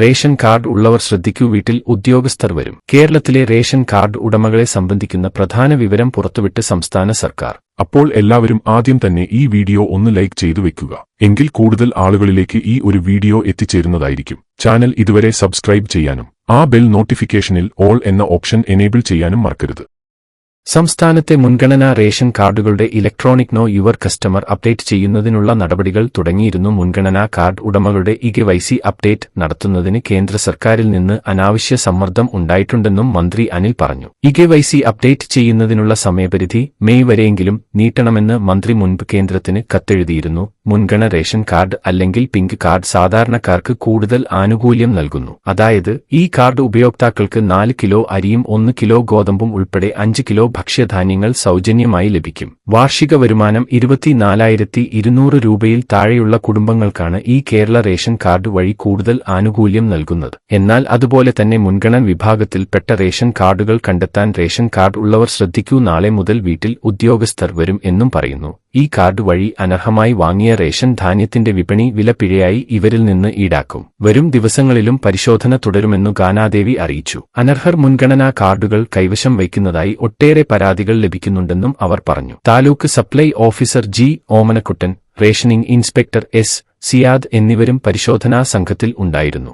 Ration card ഉള്ളവർ ശ്രദ്ധിക്കൂ. വീട്ടിൽ ഉദ്യോഗസ്ഥർ വരും. കേരളത്തിലെ റേഷൻ കാർഡ് ഉടമകളെ സംബന്ധിക്കുന്ന പ്രധാന വിവരം പുറത്തുവിട്ട് സംസ്ഥാന സർക്കാർ. അപ്പോൾ എല്ലാവരും ആദ്യം തന്നെ ഈ വീഡിയോ ഒന്ന് ലൈക്ക് ചെയ്തു വെക്കുക. എങ്കിൽ കൂടുതൽ ആളുകളിലേക്ക് ഈ ഒരു വീഡിയോ എത്തിച്ചേരുന്നതായിരിക്കും. ചാനൽ ഇതുവരെ സബ്സ്ക്രൈബ് ചെയ്യാനും ആ ബെൽ നോട്ടിഫിക്കേഷനിൽ ഓൾ എന്ന ഓപ്ഷൻ എനേബിൾ ചെയ്യാനും മറക്കരുത്. സംസ്ഥാനത്തെ മുൻഗണനാ ration കാർഡുകളുടെ electronic know your customer update ചെയ്യുന്നതിനുള്ള നടപടികൾ തുടങ്ങിയിരുന്നു മുൻഗണനാ കാർഡ് ഉടമകളുടെ ഇകെവൈസി അപ്ഡേറ്റ് നടത്തുന്നതിന് കേന്ദ്ര സർക്കാരിൽ നിന്ന് അനാവശ്യ സമ്മർദ്ദം ഉണ്ടായിട്ടുണ്ടെന്നും മന്ത്രി അനിൽ പറഞ്ഞു. ഇകെവൈസി അപ്ഡേറ്റ് ചെയ്യുന്നതിനുള്ള സമയപരിധി മെയ് വരെയെങ്കിലും നീട്ടണമെന്ന് മന്ത്രി മുൻപ് കേന്ദ്രത്തിന് കത്തെഴുതിയിരുന്നു. മുൻഗണ റേഷൻ കാർഡ് അല്ലെങ്കിൽ പിങ്ക് കാർഡ് സാധാരണക്കാർക്ക് കൂടുതൽ ആനുകൂല്യം നൽകുന്നു. അതായത് ഈ കാർഡ് ഉപയോക്താക്കൾക്ക് നാല് കിലോ അരിയും ഒന്ന് കിലോ ഗോതമ്പും ഉൾപ്പെടെ അഞ്ച് കിലോ ഭക്ഷ്യധാന്യങ്ങൾ സൗജന്യമായി ലഭിക്കും. വാർഷിക വരുമാനം ഇരുപത്തിനാലായിരത്തി ഇരുന്നൂറ് രൂപയിൽ താഴെയുള്ള കുടുംബങ്ങൾക്കാണ് ഈ കേരള റേഷൻ കാർഡ് വഴി കൂടുതൽ ആനുകൂല്യം നൽകുന്നത്. എന്നാൽ അതുപോലെ തന്നെ മുൻഗണന വിഭാഗത്തിൽപ്പെട്ട റേഷൻ കാർഡുകൾ കണ്ടെത്താൻ റേഷൻ കാർഡ് ഉള്ളവർ ശ്രദ്ധിക്കൂ നാളെ മുതൽ വീട്ടിൽ ഉദ്യോഗസ്ഥർ വരും എന്നും പറയുന്നു. ഈ കാർഡ് വഴി അനർഹമായി വാങ്ങിയ റേഷൻ ധാന്യത്തിന്റെ വിപണി വില പിഴയായി ഇവരിൽ നിന്ന് ഈടാക്കും. വരും ദിവസങ്ങളിലും പരിശോധന തുടരുമെന്നു ഗാനാദേവി അറിയിച്ചു. അനർഹർ മുൻഗണനാ കാർഡുകൾ കൈവശം വയ്ക്കുന്നതായി ഒട്ടേറെ പരാതികൾ ലഭിക്കുന്നുണ്ടെന്നും അവർ പറഞ്ഞു. Taluk supply officer G Omanakuttan rationing inspector S Siyad എന്നിവരും പരിശോധനാ സംഘത്തിൽ ഉണ്ടായിരുന്നു.